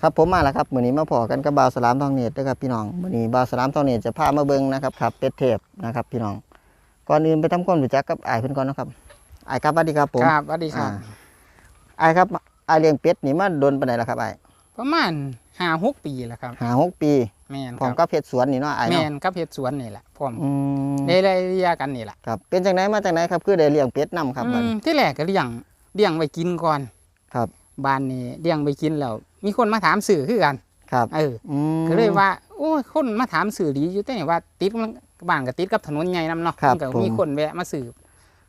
ครับผมมาแล้วครับมื้อนี้มาพอกันกับบ่าวสลามทองเนตรนะครับพี่น้องมื้อนี้บ่าวสลามทองเนตรจะพามาเบิ่งนะครับครับเป็ดเทพนะครับพี่น้อง ก่อนอื่นไปทำความรู้จักกับอ้ายเพิ่นก่อนนะครับอ้ายครับสวัสดีครับผมครับสวัสดีครับอ่าอ้ายครับอ้ายเลี้ยงเป็ดนี่มาโดนปานใดแล้วครับอ้ายประมาณห้าหกปีแล้วครับห้าหกปีแม่นพร้อมคกัรับบเฮ็ดสวนนี่เนาะอ้ายแม่เนาะนกับเฮ็ดสวนนี่แหละพร้อมอืมได้ได้เรียกันนี่แหละครับเป็นจังไดมาจังไดครับคือได้เลี้ยงเป็ดนํครับอืบัดมนี้ที่แรกก็เลี้ยงเลี้ยงไว้กินก่อนครับ บ้านนี้เลี้ยงไว้กินแล้ว มีคนมาถามสื่อคือกัน ครับเอออืม ก็เลยว่า โอ้ยคนมาถามสื่อดีอยู่แต่ว่า ติดมันบ้านก็ติดกับถนนใหญ่นํเนาะครับมันก็ผมมีคนแวะมาสื่อ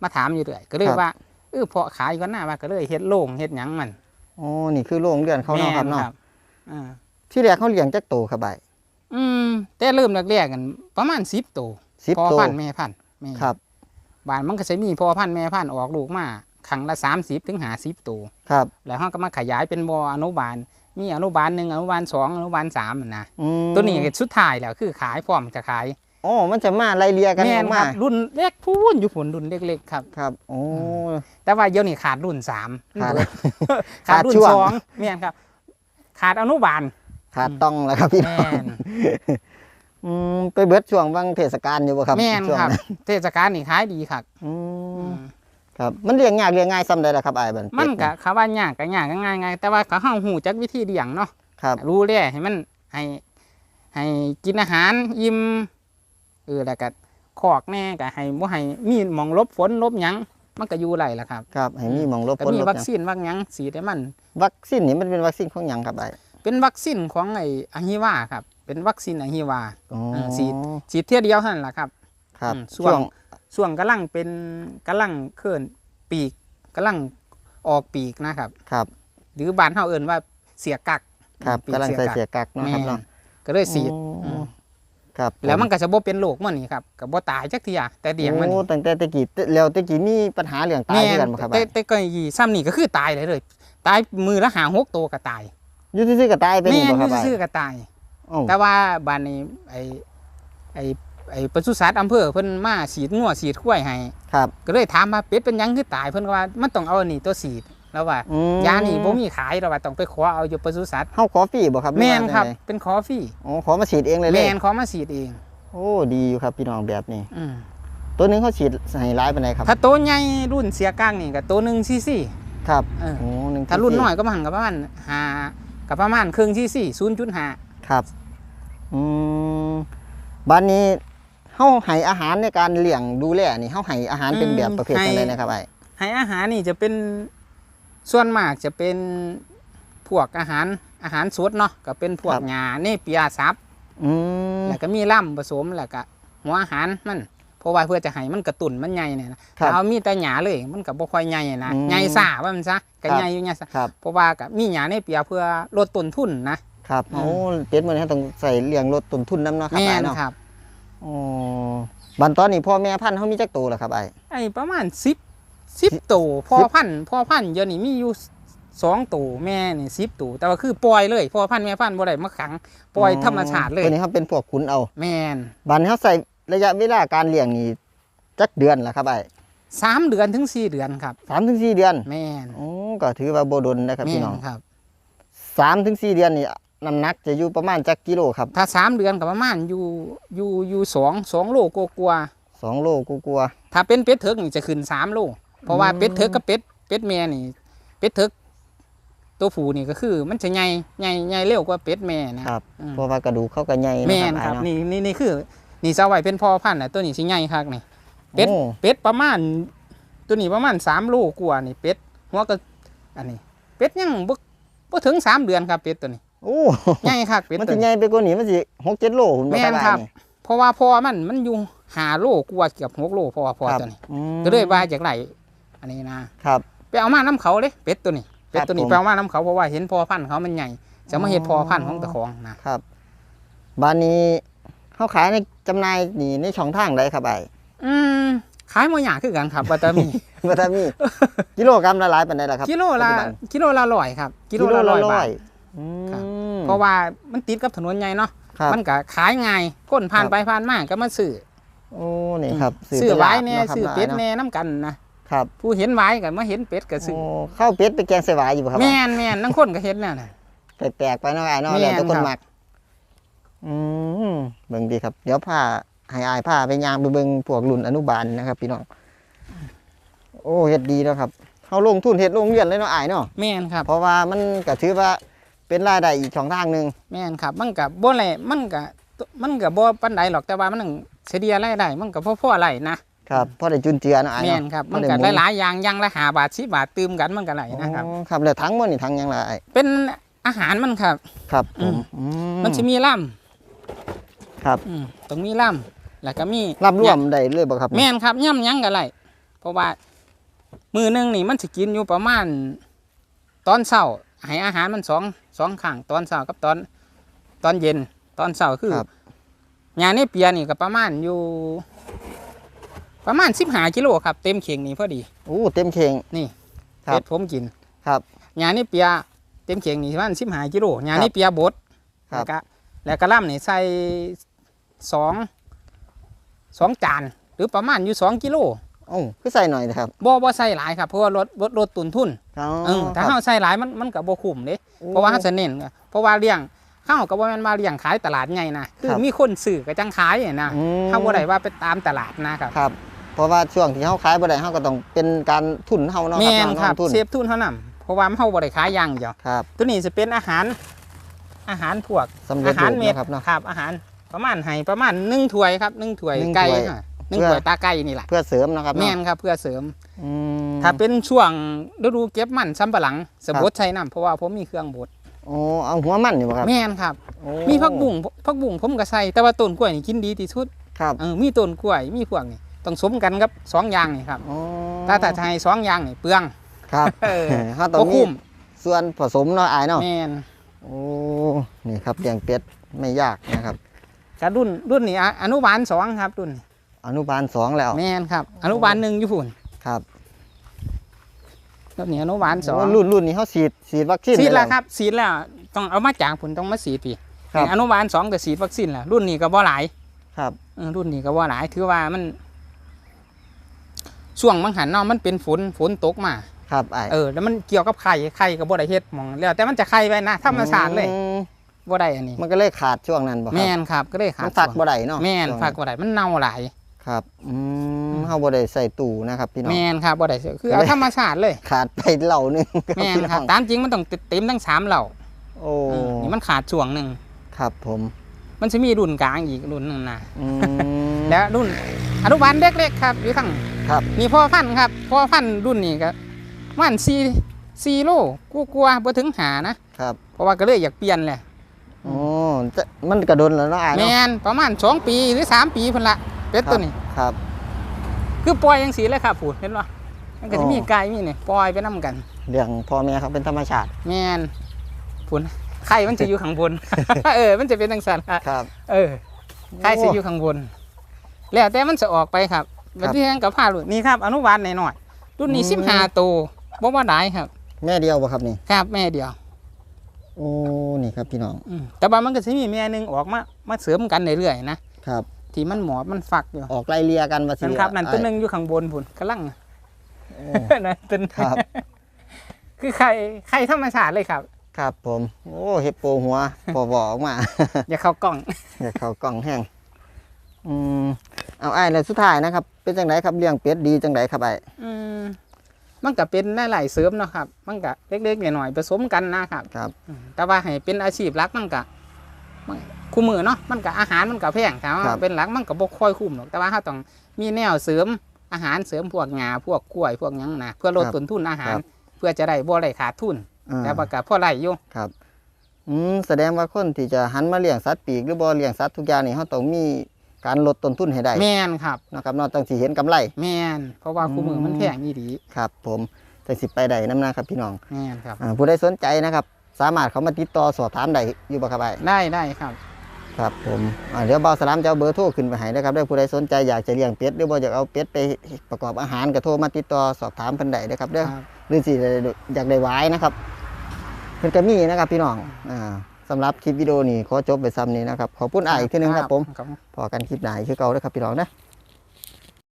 มาถามอยู่เรื่อยก็เลยครับว่าเออเพาะขายก่อนหน้าว่าก็เลยเฮ็ดโล่งเฮ็ดหยังมันอ๋อนี่คือโรงเรือนเขาเนาะครับเนาะแม่อ่าที่แรกเขาเลี้ยงจักโตครับอ้ายอืมแต่เริ่มแรกๆกันประมาณ10ตัว10พ่อโตพันธุ์แม่พันธุ์แม่ครับบ้านมันก็จะมีพ่อพันธุ์แม่พันธุ์ออกลูกมาครั้งละสามสิบถึงหาสิบตัว ครับ แล้วเขาก็มาขยายเป็นบออนุบาล มีอนุบาลหนึ่งอนุบาลสองอนุบาลสามนะอืมตัวนี้ก็สุดท้ายแล้วคือขายพร้อมจะขายอ๋อมันจะมาไล่เลียกันแม่อนอกคมารับรุ่นเล็กพูนอยู่ผลรุ่นเล็กๆครับครับโอ้แต่ว่าเดี๋ยวนี้ขาดรุ่นสามขาดขาดรุ่นขาดช่วงสองแม่นครับ ขาดอนุบาล ขาดต้องแล้วครับพี่น้อแม่งนอืมไปเบิดช่วงวังเทศกาลอยู่บ่ครับแม่นช่วงครับนั้นเทศกาลนี่ขายดีครับอือืมม ครับมันเลี้ยงยากเลี้ยงง่ายซ้ำใดล่ะครับอ้ายบันมันเป็ก็ดเขาว่ายากก็ยากก็ง่ายไงแต่ว่าเขาเฮาหูจักวิธีเลี้ยงเนาะครับ รู้แล่ให้มันให้ให้กินอาหารอิ่มเออแล้วก็คอกแน่ก็ให้บ่ให้มีหมองหลบฝนหลบหยังมันก็อยู่ไรล่ะครับครับให้มีหมองลบก็พ้นมีลบวัคหยังซีนวัคหยังสีดให้มัน วัคซีนนี่มันเป็นวัคซีนของหยังครับอ้ายเป็นวัคซีนของไอ้อะฮิวาครับ เป็นวัคซีนอะฮิวา อ๋อเออฉีด ฉีดเที่ยเดียวเท่านั้นล่ะครับครับอืมช่ช่ววงง ช่วงกำลังเป็นกำลังเคลื่อนปีกกำลังออกปีกนะครับครับ หรือบ้านเฮาเอิ้นว่าเสียกักครับปีกำลังใส่เสียกักเนาะแม่ครับเนาะก็เลยฉีดโอ้อืมครับแล้วมันก็จะบ่เป็นโรคมันนี่ครับก็บ่ตายจักเทียแต่เดียงมันโอ้ตั้งแต่ตะกี้แล้วตะกี้มีปัญหาเรื่องตายคือกันบ่ครับแต่อ้ายแต่ก็ยีซ้ำนี่ก็คือตายเลยเลย ตายมือละหาหกตัวก็ตายอยู่ซื่อๆก็ตายไปแม่นี่นบ่ครับอยู่อ้ายซื่อๆก็ตายอ้าวแต่ว่าบ้านนี้ไอ้ไอ้ ไอ้ปศุสัตว์อำเภอเพิ่นมาฉีดงัวฉีดควายให้ครับ ก็เลยถามว่าเป็ดเป็นหยังคือตายเพิ่นก็ว่ามันต้องเอาอันนี้ตัวฉีดแล้วว่าอืมยานี่บ่มีขายแล้วว่าต้องไปขอเอาอยู่ปศุสัตว์เฮาขอฟรีบ่ครับหอแม่นว่าครับจังใดเป็นขอฟรีอ๋อขอมาฉีดเองเลยเลยแม่นขอมาฉีดเองโอ้ดีอยู่ครับพี่น้องแบบนี้ อืมตัวหนึงเขาฉีดให้ร้ายปานใดครับถ้าตัวใหญ่รุ่นเสียก้างนี่ก็ตัวหนึงซีซีครับเออ โอ้หนึ่งถ้ารุ่นที่น้อยก็ประมาณกับประมาณหากับประมาณครึ่งที่สี่ศูนย์จุดห้าครับอืมบ้านนี้ เฮาให้อาหารในการเลี้ยงดูแลนี่เฮาให้อาหารเป็นแบบประเภทจังไดนะครับไอ้ให้อาหารนี่จะเป็นส่วนมากจะเป็นพวกอาหารอาหารสดเนาะก็เป็นพวกหญ้าเนเปียซับอืมแล้วก็มีล่ำผสมแล้วก็หัวอาหารมันเพราะว่าเพื่อจะให้มันกระตุ้นมันใหญ่เนี่ยนะครับถ้าเอามีแต่หญ้าเลยมันก็บ่ค่อยใหญ่นะอืมใหญ่ซ่าว่ามันซะก็ครับใหญ่อยู่ใหญ่ซะครับเพราะว่าก็มีหญ้าเนเปียเพื่อลดต้นทุนนะครับอืมโอ้เป็ดมื้อนี้เราต้องใส่เลี้ยงลดต้นทุนนํเนาะครับแม่ไอ้นเนาะครับ อ๋อบันตอนนี้พ่อแม่พันธุ์เฮามีจักโตแล้วครับไอ้ไอ้ประมาณสิบสิบตัวพ่อพันธุ์พ่อพันธุ์เดี๋ยวนี้มีอยู่สองตัวแม่นี่สิบตัวแต่ว่าคือปล่อยเลยพ่อพันธุ์แม่พันธุ์บ่ได้มาขังปล่อยธรรมชาติเลยตัวนี้เขาเป็นพวกขุนเอาแม่นบัดนี้เขาใส่ระยะเวลาการเลี้ยงนี่จักเดือนล่ะครับไอ้สามเดือนถึงสี่เดือนครับสามถึงสี่เดือนแม่นโอ้ก็ถือว่าบ่ดนนะครับแม่พี่นน้องครับสามถึงสี่เดือนนี่ น้ำหนักจะอยู่ประมาณจักกิโลครับถ้าสามเดือนกับประมาณอยู่อยู่อยู่สองสองโลกกว่าสองโลกูกลัวๆถ้าเป็นเป็ดเถิกนี่จะขึ้นสามโลเพราะว่าอืมเป็ดเถิกกับเป็ดเป็ดแม่นี่ เป็ดเถิกตัวผู้นี่ก็คือ มันจะใหญ่ใหญ่ใหญ่เร็วกว่าเป็ดแม่นะครับอืมเพราะว่ากระดูกเขาก็ใหญ่แม่นนะคครัรับบนี่นี่นี่คือนี่สาวไว้เป็นพ่อพันธุ์น่ะตัวนี้สิใหญ่คักนี่ เป็ดโอ้เป็ดประมาณ ตัวนี้ประมาณสามโลกว่านี่เป็ดหัวก็อันนี้ เป็ดยังบ่บ่ถึงสามเดือนครับเป็ดตัวนี้ โอ้ใหญ่คักเป็ดมันตัวสินี้ใหญ่ไปกว่านี้มันสิหกเจ็ดโลคุณแม่นครับนี่เพราะว่าพ่อมันมันอยู่หาโลกว่าเกือบหกโลเพราะว่าพ่อครับตัวนี้อืมก็เลยว่าจากไรอันนี้นะครับไปเอามาน้ำเขาเลยเป็ดตัวนี้เป็ดตัวนี้ผมไปเอามาน้ำเขาเพราะว่าเห็นพ่อพันธุ์เขามันใหญ่ จะมาเห็ดพ่อพันธุ์ของตะของนะครับบ้านนี้เขาขายในจำหน่ายนี่ในช่องทางใดครับไอ้อืมขายมาอย่างคือกันครับว่าแต่มีว่าถ้ามีกิโลกรัมละหลายปานใดล่ะครับ กิโลละปัจจุบันกิโลละร้อยครับ กิโลละร้อยบาทอืครับม เพราะว่ามันติดกับถนนใหญ่เนาะครับมันก็ขายง่ายคนผ่านครับไปผ่านมาก็มาซื้อโอ้นี่ครับซื้อเป็นไว้ลาบเนี่ยาะครับซื้อเป็ดหลายแน่เนาะน้ำกันนะครับผู้เห็นไว้ก็มาเห็นเป็ดก็ซื้อโอ้ข้าวเป็ดไปแกงใส่หวายอยู่บ่ครับแม่นแม่นนั่งคนก็เห็นแน่น่ะแปลกๆไปเนาะไอ้ายเนาะแม่นแล้วแต่คนครับมักอืมเบิ่งดีครับ เดี๋ยวพาให้อายพาไปย่างไปเบิ่งพวกรุ่นอนุบาลนะครับ พี่น้องโอ้เฮ็ดดีแล้วครับเฮาลงทุนเฮ็ดโรงเรียนเลยเนาะอายเนาะแม่นครับ เพราะว่ามันก็ถือว่า เป็นรายได้อีกช่องทางหนึงแม่นครับ มันก็บ่แลมันก็มันก็บ่ปานใดหรอกแต่ว่ามันเฉลี่ยรายได้มันก็พอๆไหลนะครับพอได้จุนเจือเนาะอายแม่นเนาะครับพมัอนได้ก็หมุหลายๆอย่างอย่างละ5บาท10บาทตืมกันมันก็ไหลนะครับอ๋อครับแล้วทั้งหมดนี่ทั้งหยังล่ะอ้ายเป็นอาหารมันครับ ครับผอืมมอืมันสิมีล่ำครับอืมต้องมีล่ำแล้วก็มีรับรวมได้เลยบ่ครับ แม่นครับย่ำหยังก็ไหลเพราะว่ามือหนึงนี่มันสิกินอยู่ประมาณตอนเช้า ให้อาหารมันสองสองครั้งตอนเช้ากับตอนตอนเย็นตอนเช้าคือครับงานนี้เปียนี่ก็ประมาณอยู่ ประมาณสิบหากิโลครับ เต็มเข่งนี่พอดีโอ้เต็มเข่งนี่ครับเป็ดผมกินครับงานนี้เปียเต็มเข่งนี่ประมาณสิบหากิโลงานนี้เปียบดครับแล้วก็แล้วก็ล่ำนี่ใส่สองสองจาน หรือประมาณอยู่สองกิโล โอ้คือใส่หน่อยนะครับบ่บ่ใส่หลายครับเพราะว่าลดลดลดต้นทุนอ๋อเออถ้าคเฮารับใส่หลายมันมันก็บ่คุ้มเด้โอ้เพราะว่าเฮาจะเน้นเพราะว่าเลี้ยงเฮาก็บ่แม่นว่าเลี้ยงขายตลาดใหญ่นะคือครับมีคนซื้อก็จังขายอะนะอืมเฮาบ่ได้ว่าไปตามตลาดนะครับครับ เพราะว่าช่วงที่เฮาขายบ่ได้เฮาก็ต้องเป็นการทุนเฮาเนาะแม่นเนาะครับทุนเซฟทุนเท่านั้นเพราะว่าเฮาบ่ได้ขายอย่างเดียวครับ ตัวนี้จะเป็นอาหารอาหารพวกสำเร็จอาหารรูปเม็ดเนาะครับเนาะครับอาหารประมาณให้ประมาณ1ถ้วยครับ1ถ้วยหนึ่งไก่ถ้วยค่ะห นึ่งเพื่อถ้วยตาไก่นี่แหละเพื่อเสริมเนาะครับแม่เนาะนครับเพื่อเสริมอืมถ้าเป็นช่วงฤดูเก็บมันสำปะหลังสะครับบดใช้น้ำเพราะว่าผมมีเครื่องบดโอ้เอาหัวมันนี่บ่ครับแม่นครับโอ้มีผักบุ้งผักบุ้งผมก็ใส่แต่ว่าต้นกล้วยนี่กินดีที่สุดครับเออมีต้นกล้วยมีพวกนี่ต้องสมกันกับสองอย่างนี่ครับโอ้ถ้าถ้าจะให้สองอย่างนี่เปลืองครับเออเฮาต้องบ่มีคุ้มส่วนผสมเนาะอายเนาะแม่นโอ้นี่ครับเลี้ยงเป็ดไม่ยากนะครับกรุ่นรุ่นนี้อะอนุบาลสองครับรุ่นนี้ อนุบาลสองแล้ว แม่นครับ อนุบาลหนึ่งอยู่พุ่นครับรุ่นนี้อนุบาลสองโรุ่นรุ่นนี้เฮาฉีดฉีดวัคซีนฉีดไปแล้วครับฉีดแล้วต้องเอามาจากพุ่นต้องมาฉีดปีครับอนุบาลสองแต่ฉีดวัคซีนแล้วรุ่นนี้ก็บ่หลายครับเออรุ่นนี้ก็บ่หลายถือว่ามันช่วงมังหันเนาะมันเป็นฝนฝนตกมาครับอ้ายเออแล้วมันเกี่ยวกับไข่ไข่ก็บ่ได้เฮ็ดหมองแล้วแต่มันจะไข่ไปนะธรรมชาติเลยอืมบ่ได้อันนี้ มันก็เลยขาดช่วงนั้นบ่คแม่รับนครับก็เลยขามัดนฝักช่วงบ่ได้เนาะแม่นช่วงฝากบ่ได้มันเน่าหลาย ครับอืมเฮาบ่ได้ใส่ตู้นะครับ พี่น้องแม่นครับบ่ได้เสียคือก็เอาเลยธรรมชาติเลยขาดไปเหล่าหนึงแม่นพี่ครับองตามจริงมันต้องเต็มทั้งสามเหล่าโอ้เออนี่มันขาดช่วงหนึ่งครับผม มันจะมีรุ่นกลางอีกรุ่นหนึ่งนะอืมแล้วรุ่นอนุบาลเล็กๆครับอยู่ทั้งครับมีพ่อพันธุ์ครับพ่อพันธุ์รุ่นนี้ก็ประมันสี่สี่โลกูกลัวๆบ่ถึงหานะครับเพราะว่าก็เลยอยากเปลี่ยนแหละโอ้จะมันกระโดนแล้วเนาะอ้ายแมเนาะนประมาณสองปีหรือสามปีเพิ่นละ เป็ดตัวนี้ ครับ คือปล่อยยังสีเลยครับผูดเห็นป่มันก็จะมีอ๋อไก่มีนี่ปล่อยไปน้กัน เรื่องพ่อแม่ครับเป็นธรรมชาติ แมนผุนไข่มันจะอยู่ข้างบน เออ มันจะเป็นทังสันครับครับ เออไข่จะอยู่ข้างบน แล้วแต่มันจะออกไปครับครับวันที่แห้งกับผ้ารุ่นนี่ครับ อนุบาลหน่อยๆรุ่นนี้อืมสิบห้าตัวบ่ว่าได้ครับ แม่เดียวบ่ครับนี่ ครับ แม่เดียวโอ้ นี่ครับพี่น้องอืมแต่ว่ามันก็จะมีแม่หนึ่งออกมา มาเสริมกันเรื่อยๆนะครับ ที่มันหมอบมันฝักอยู่ออกไล่เลียกันว่าสินั่นครับนั่นตัวหอ้ายนึ่งอยู่ข้างบนผุนกำลังโอ้นั่นตัวหนึ่งครับ คือไข่ไข่ธรรมชาติเลยครับ ครับผม โอ้เห็บโปหัวพอบอกออกมา อย่าเข้ากล่อง อยากเข้ากล่องแห้งอืมเอาไอ้ายในสุดท้ายนะครับ เป็นจังไดครับเลี้ยงเป็ดดีจังไดครับไอ้ายอืมมันก็เป็นหลายๆเสริมเนาะครับ มันก็เล็กๆหน่อยๆผสมกันนะครับ ครับอืมแต่ว่าให้เป็นอาชีพหลักมันก็มัน คู่มือเนาะมันก็อาหารมันก็แพงแต่ว่าครับ เป็นหลักมันก็บ่ค่อยคุ้มหรอกแต่ว่าเราต้องมีแนวเสริมอาหารเสริมพวกงาพวกกล้วยพวกหยังนะเพื่อลดต้นทุนอาหาร เพื่อจะได้บ่ได้ขาดทุนอ่าแต่ว่าก็พอได้อยู่ครับอืมแสดงว่าคนที่จะหันมาเลี้ยงสัตว์ปีกหรือบ่เลี้ยงสัตว์ทุกอย่างนี่เขาต้องมีการลดต้นทุนให้ได้แม่นครับนะครับนอกจากสิเห็นกำไร แม่นเพราะว่าคู่มือมันแพงอีดีครับ ผมจังสิไปได้น้ำนะครับพี่น้องแม่นครับ อ่าผู้ใดสนใจนะครับ สามารถเขามาติดต่อสอบถามได้อยู่บ่ครับไอ้ายได้ได้ครับ ครับผมอ่าเดี๋ยวเบาสลามจะเอาเบอร์โทรขึ้นไปให้นะครับได้ผู้ใดสนใจอยากจะเลี้ยงเป็ดหรือบ่อยากเอาเป็ดไปประกอบอาหารก็โทรมาติดต่อสอบถามเพิ่นได้นะครับเด้อครับ หรือสิอยากได้ไว้นะครับเพิ่นก็มีนะครับพี่น้องอ่าสำหรับคลิปวิดีโอนี้ขอจบไปซ้ำนี้นะครับขอบคุณอ้ายอีกทีหนึงครับผมครับพอกันคลิปหน้าอีกคือเก่าเด้อครับพี่น้องนะ